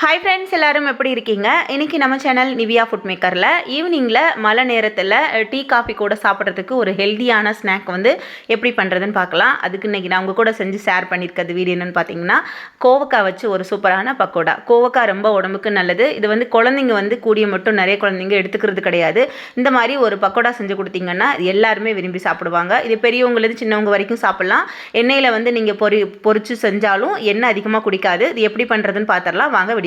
Hi friends எல்லோரும் எப்படி இருக்கீங்க? இன்றைக்கி நம்ம சேனல் நிவியா ஃபுட் மேக்கரில் ஈவினிங்கில் மழை நேரத்தில் டீ காஃபி கூட சாப்பிட்றதுக்கு ஒரு ஹெல்த்தியான ஸ்நாக் வந்து எப்படி பண்ணுறதுன்னு பார்க்கலாம். அதுக்கு இன்றைக்கி நான் உங்கள் கூட செஞ்சு ஷேர் பண்ணியிருக்கிறது வீடியோ என்னென்னு பார்த்தீங்கன்னா கோவக்காய் வச்சு ஒரு சூப்பரான பக்கோடா. கோவக்காய் ரொம்ப உடம்புக்கு நல்லது. இது வந்து குழந்தைங்க வந்து கூடிய மட்டும் நிறைய குழந்தைங்க எடுத்துக்கிறது கிடையாது. இந்த மாதிரி ஒரு பக்கோடா செஞ்சு கொடுத்தீங்கன்னா எல்லாருமே விரும்பி சாப்பிடுவாங்க. இது பெரியவங்களுக்கு சின்னவங்க வரைக்கும் சாப்பிட்லாம். எண்ணெயில் வந்து நீங்கள் பொறி பொறிச்சு செஞ்சாலும் எண்ணெய் அதிகமாக குடிக்காது. இது எப்படி பண்ணுறதுன்னு பார்த்துடலாம். வாங்க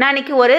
நான் இன்றைக்கி ஒரு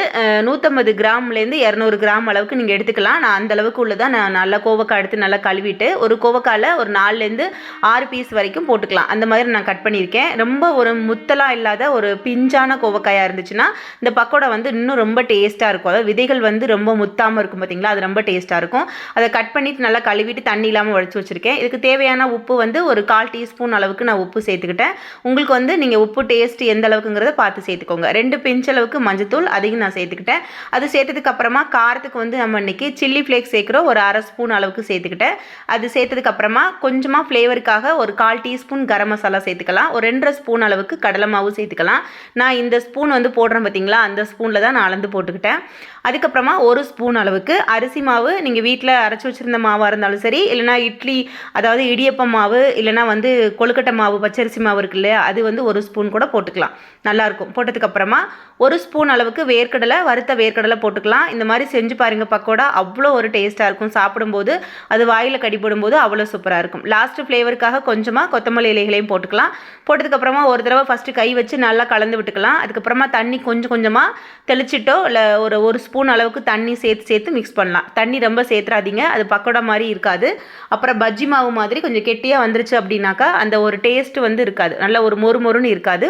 நூற்றம்பது கிராம்லேருந்து இரநூறு கிராம் அளவுக்கு நீங்கள் எடுத்துக்கலாம். நான் அந்த அளவுக்கு உள்ளதான் நான் நல்லா கோவக்காய் எடுத்து நல்லா கழுவிட்டு ஒரு கோவக்காயில் ஒரு நாலுலேருந்து ஆறு பீஸ் வரைக்கும் போட்டுக்கலாம். அந்த மாதிரி நான் கட் பண்ணியிருக்கேன். ரொம்ப ஒரு முத்தலாக இல்லாத ஒரு பிஞ்சான கோவக்காயாக இருந்துச்சுன்னா இந்த பக்கோடா வந்து இன்னும் ரொம்ப டேஸ்ட்டாக இருக்கும். அதாவது விதைகள் வந்து ரொம்ப முத்தாமல் இருக்கும் பார்த்தீங்களா அது ரொம்ப டேஸ்ட்டாக இருக்கும். அதை கட் பண்ணிவிட்டு நல்லா கழுவிட்டு தண்ணி இல்லாமல் உடச்சி வச்சுருக்கேன். இதுக்கு தேவையான உப்பு வந்து ஒரு கால் டீஸ்பூன் அளவுக்கு நான் உப்பு சேர்த்துக்கிட்டேன். உங்களுக்கு வந்து நீங்கள் உப்பு டேஸ்ட் எந்த அளவுக்குங்கிறத பார்த்து சேர்த்துக்கோங்க. ரெண்டு பிஞ்ச் அளவுக்கு மஞ்சள் தூள் அதையும் நான் சேர்த்துக்கிட்டேன். அது சேர்த்ததுக்கு அப்புறமா காரத்துக்கு வந்து நம்ம இன்றைக்கி சில்லி ஃப்ளேக்ஸ் சேர்க்குறோம். ஒரு அரை ஸ்பூன் அளவுக்கு சேர்த்துக்கிட்டேன். அது சேர்த்ததுக்கு அப்புறமா கொஞ்சமாக ஃப்ளேவருக்காக ஒரு கால் டீஸ்பூன் கரம் மசாலா சேர்த்துக்கலாம். ஒரு ரெண்டரை ஸ்பூன் அளவுக்கு கடலை மாவு சேர்த்துக்கலாம். நான் இந்த ஸ்பூன் வந்து போடுறேன் பார்த்தீங்களா அந்த ஸ்பூனில் தான் நான் அளந்து போட்டுக்கிட்டேன். அதுக்கப்புறமா ஒரு ஸ்பூன் அளவுக்கு அரிசி மாவு. நீங்கள் வீட்டில் அரைச்சி வச்சுருந்த மாவாக இருந்தாலும் சரி இல்லைனா இட்லி அதாவது இடியப்பம் மாவு இல்லைனா வந்து கொழுக்கட்டை மாவு பச்சரிசி மாவு இருக்கு இல்லையா? அது வந்து ஒரு ஸ்பூன் கூட போட்டுக்கலாம். நல்லாயிருக்கும் போட்டதுக்கப்புறமா ஒரு ஸ்பூன் அளவுக்கு வேர்க்கடலை வறுத்த வேர்க்கடலை போட்டுக்கலாம். இந்த மாதிரி செஞ்சு பாருங்கள் பக்கோடா அவ்வளோ ஒரு டேஸ்ட்டாக இருக்கும். சாப்பிடும்போது அது வாயில் கடிப்படும்போது அவ்வளோ சூப்பராக இருக்கும். லாஸ்ட்டு ஃப்ளேவருக்காக கொஞ்சமாக கொத்தமல்லி இலைகளையும் போட்டுக்கலாம். போட்டதுக்கப்புறமா ஒரு தடவை ஃபஸ்ட்டு கை வச்சு நல்லா கலந்து விட்டுக்கலாம். அதுக்கப்புறமா தண்ணி கொஞ்சம் கொஞ்சமாக தெளிச்சிட்டோ இல்லை ஒரு ஒரு ஸ்பூன் அளவுக்கு தண்ணி சேர்த்து சேர்த்து மிக்ஸ் பண்ணலாம். தண்ணி ரொம்ப சேர்த்துறாதீங்க. அது பக்கோடா மாதிரி இருக்காது. அப்புறம் பஜ்ஜி மாவு மாதிரி கொஞ்சம் கெட்டியாக வந்துருச்சு அப்படின்னாக்கா அந்த ஒரு டேஸ்ட் வந்து இருக்காது. நல்ல ஒரு மொறு மொறுன்னு இருக்காது.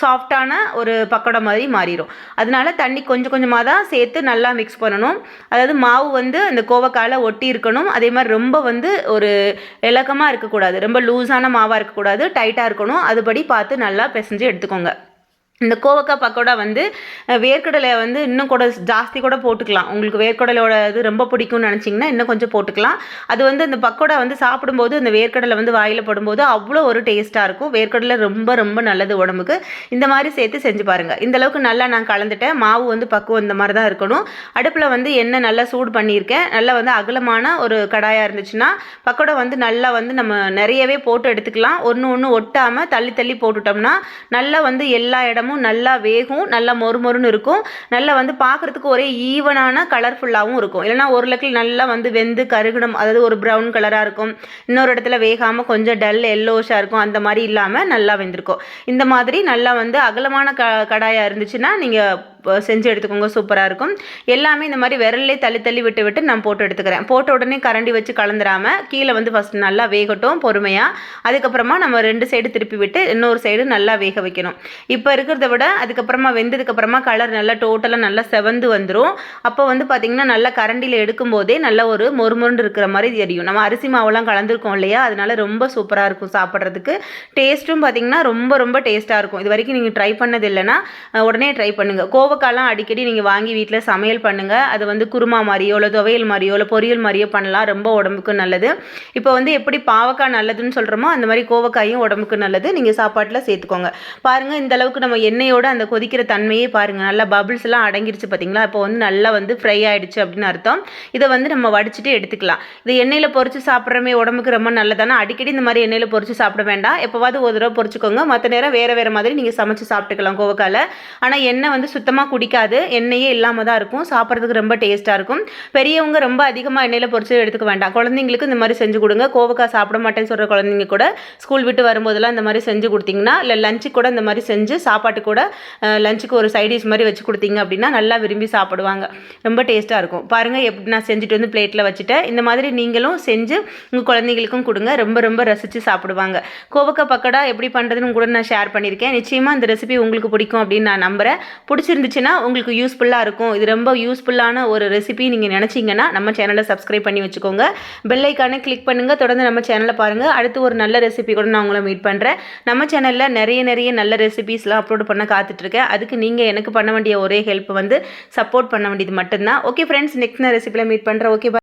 சாஃப்டான ஒரு பக்கோடா மாதிரி மாறிடும் அதனால தண்ணி கொஞ்சம் கொஞ்சமாக தான் சேர்த்து நல்லா மிக்ஸ் பண்ணணும். அதாவது மாவு வந்து அந்த கோவக்காயில் ஒட்டி இருக்கணும். அதே மாதிரி ரொம்ப வந்து ஒரு இலக்கமாக இருக்கக்கூடாது. ரொம்ப லூஸான மாவாக இருக்கக்கூடாது. டைட்டாக இருக்கணும். அதுபடி பார்த்து நல்லா பிசைஞ்சு எடுத்துக்கோங்க. இந்த கோவக்காய் பக்கோடா வந்து வேர்க்கடலை வந்து இன்னும் கூட ஜாஸ்தி கூட போட்டுக்கலாம். உங்களுக்கு வேர்க்கடலையோட இது ரொம்ப பிடிக்கும்னு நினச்சிங்கன்னா இன்னும் கொஞ்சம் போட்டுக்கலாம். அது வந்து இந்த பக்கோடா வந்து சாப்பிடும்போது அந்த வேர்க்கடலை வந்து வாயில் படும்போது அவ்வளோ ஒரு டேஸ்ட்டாக இருக்கும். வேர்க்கடலை ரொம்ப ரொம்ப நல்லது உடம்புக்கு. இந்த மாதிரி சேர்த்து செஞ்சு பாருங்கள் இந்த அளவுக்கு நல்லா நான் கலந்துட்டேன். மாவு வந்து பக்குவம் இந்த மாதிரி தான் இருக்கணும். அடுப்பில் வந்து எண்ணெய் நல்லா சூடு பண்ணியிருக்கேன். நல்லா வந்து அகலமான ஒரு கடாயாக இருந்துச்சுன்னா பக்கோடா வந்து நல்லா வந்து நம்ம நிறையவே போட்டு எடுத்துக்கலாம். ஒன்று ஒன்று ஒட்டாமல் தள்ளி தள்ளி போட்டுட்டோம்னா நல்லா வந்து எல்லா இடமும் பழமும் நல்லா வேகும் நல்லா மொறு மொறுன்னு இருக்கும். நல்லா வந்து பார்க்குறதுக்கு ஒரே ஈவனான கலர்ஃபுல்லாகவும் இருக்கும். இல்லைனா ஒரு லக்கில் நல்லா வந்து வெந்து கருகணும். அதாவது ஒரு ப்ரௌன் கலராக இருக்கும். இன்னொரு இடத்துல வேகாமல் கொஞ்சம் டல் எல்லோஷாக இருக்கும். அந்த மாதிரி இல்லாமல் நல்லா வெந்திருக்கும். இந்த மாதிரி நல்லா வந்து அகலமான க கடாயாக இருந்துச்சுன்னா நீங்கள் செஞ்சு எடுத்துக்கோங்க சூப்பராக இருக்கும். எல்லாமே இந்த மாதிரி விரல்லே தள்ளி தள்ளி விட்டு விட்டு நான் போட்டு எடுத்துக்கிறேன். போட்ட உடனே கரண்டி வச்சு கலந்துராமல் கீழே வந்து ஃபஸ்ட் நல்லா வேகட்டும் பொறுமையாக அதுக்கப்புறமா நம்ம ரெண்டு சைடு திருப்பி விட்டு இன்னொரு சைடு நல்லா வேக வைக்கணும். இப்போ இருக்கிறத விட அதுக்கப்புறமா வெந்ததுக்கப்புறமா கலர் நல்லா டோட்டலாக நல்லா செவந்து வந்துடும் அப்போ வந்து பார்த்திங்கன்னா நல்லா கரண்டியில் எடுக்கும் போதே நல்ல ஒரு மொறுமொருண்டு இருக்கிற மாதிரி தெரியும். நம்ம அரிசி மாவுலாம் கலந்துருக்கோம் இல்லையா? அதனால ரொம்ப சூப்பராக இருக்கும் சாப்பிட்றதுக்கு. டேஸ்ட்டும் பார்த்திங்கன்னா ரொம்ப ரொம்ப டேஸ்ட்டாக இருக்கும். இது வரைக்கும் நீங்கள் ட்ரை பண்ணது இல்லைன்னா உடனே ட்ரை பண்ணுங்கள் கோவ கோவக்காய்லாம் அடிக்கடி நீங்கள் வாங்கி வீட்டில் சமையல் பண்ணுங்கள் அது வந்து குருமா மாதிரியோ இல்லை துவையல் மாதிரியோ இல்லை பொரியல் மாதிரியோ பண்ணலாம். ரொம்ப உடம்புக்கு நல்லது. இப்போ வந்து எப்படி பாவக்காய் நல்லதுன்னு சொல்கிறோமோ அந்த மாதிரி கோவக்காயும் உடம்புக்கு நல்லது. நீங்கள் சாப்பாட்டில் சேர்த்துக்கோங்க. பாருங்கள் இந்த அளவுக்கு நம்ம எண்ணெயோட அந்த கொதிக்கிற தன்மையே பாருங்கள் நல்லா பபிள்ஸ் எல்லாம் அடங்கிருச்சு பார்த்தீங்களா இப்போ வந்து நல்லா வந்து ஃப்ரை ஆகிடுச்சு அப்படின்னு அர்த்தம். இதை வந்து நம்ம வடிச்சிட்டு எடுத்துக்கலாம். இது எண்ணெயில் பொறிச்சு சாப்பிட்றமே உடம்புக்கு ரொம்ப நல்லதானா? அடிக்கடி இந்த மாதிரி எண்ணெயில் பொறிச்சு சாப்பிட வேண்டாம். எப்போவாது ஒரு தடவை பொறிச்சுக்கோங்க மற்ற நேரம் வேறு வேறு மாதிரி நீங்கள் சமைச்சு சாப்பிட்டுக்கலாம் கோவக்காயில். ஆனால் எண்ணெய் வந்து சுத்தமாக குடிக்காது. எண்ணெயே இல்லாமல் தான் இருக்கும். சாப்பிட்றதுக்கு ரொம்ப டேஸ்ட்டாக இருக்கும். பெரியவங்க ரொம்ப அதிகமாக எண்ணெயில் பொறிச்சு எடுத்துக்க வேண்டாம். குழந்தைங்களுக்கு இந்த மாதிரி செஞ்சு கொடுங்க. கோவக்காய் சாப்பிட மாட்டேன்னு சொல்கிற குழந்தைங்க கூட ஸ்கூல் விட்டு வரும்போதெல்லாம் இந்த மாதிரி செஞ்சு கொடுத்தீங்கன்னா இல்லை லஞ்சு கூட இந்த மாதிரி செஞ்சு சாப்பாட்டு கூட லஞ்சுக்கு ஒரு சைடிஷ் மாதிரி வச்சு கொடுத்தீங்க அப்படின்னா நல்லா விரும்பி சாப்பிடுவாங்க. ரொம்ப டேஸ்ட்டாக இருக்கும். பாருங்கள் எப்படி நான் செஞ்சுட்டு வந்து பிளேட்டில் வச்சுட்டேன். இந்த மாதிரி நீங்களும் செஞ்சு உங்கள் குழந்தைங்களுக்கும் கொடுங்க. ரொம்ப ரொம்ப ரசித்து சாப்பிடுவாங்க. கோவக்காய் பக்கடா எப்படி பண்ணுறதுன்னு கூட நான் ஷேர் பண்ணியிருக்கேன். நிச்சயமாக இந்த ரெசிபி உங்களுக்கு பிடிக்கும் அப்படின்னு நான் நம்புகிறேன் பிடிச்சிருந்து இருந்துச்சுன்னா உங்களுக்கு யூஸ்ஃபுல்லாக இருக்கும். இது ரொம்ப யூஸ்ஃபுல்லான ஒரு ரெசிபி நீங்கள் நினச்சிங்கன்னா நம்ம சேனலை சப்ஸ்கிரைப் பண்ணி வச்சுக்கோங்க. பெல்லைக்கான கிளிக் பண்ணுங்கள் தொடர்ந்து நம்ம சேனலை பாருங்கள் அடுத்து ஒரு நல்ல ரெசிபி கூட நான் உங்களை மீட் பண்ணுறேன் நம்ம சேனலில் நிறைய நிறைய நல்ல ரெசிபிஸ்லாம் அப்லோட் பண்ண காத்துட்ருக்கேன். அதுக்கு நீங்கள் எனக்கு பண்ண வேண்டிய ஒரே ஹெல்ப் வந்து சப்போர்ட் பண்ண வேண்டியது மட்டும்தான். ஓகே ஃப்ரெண்ட்ஸ் நெக்ஸ்ட் நான் ரெசிபியில் மீட் பண்ணுறேன் ஓகே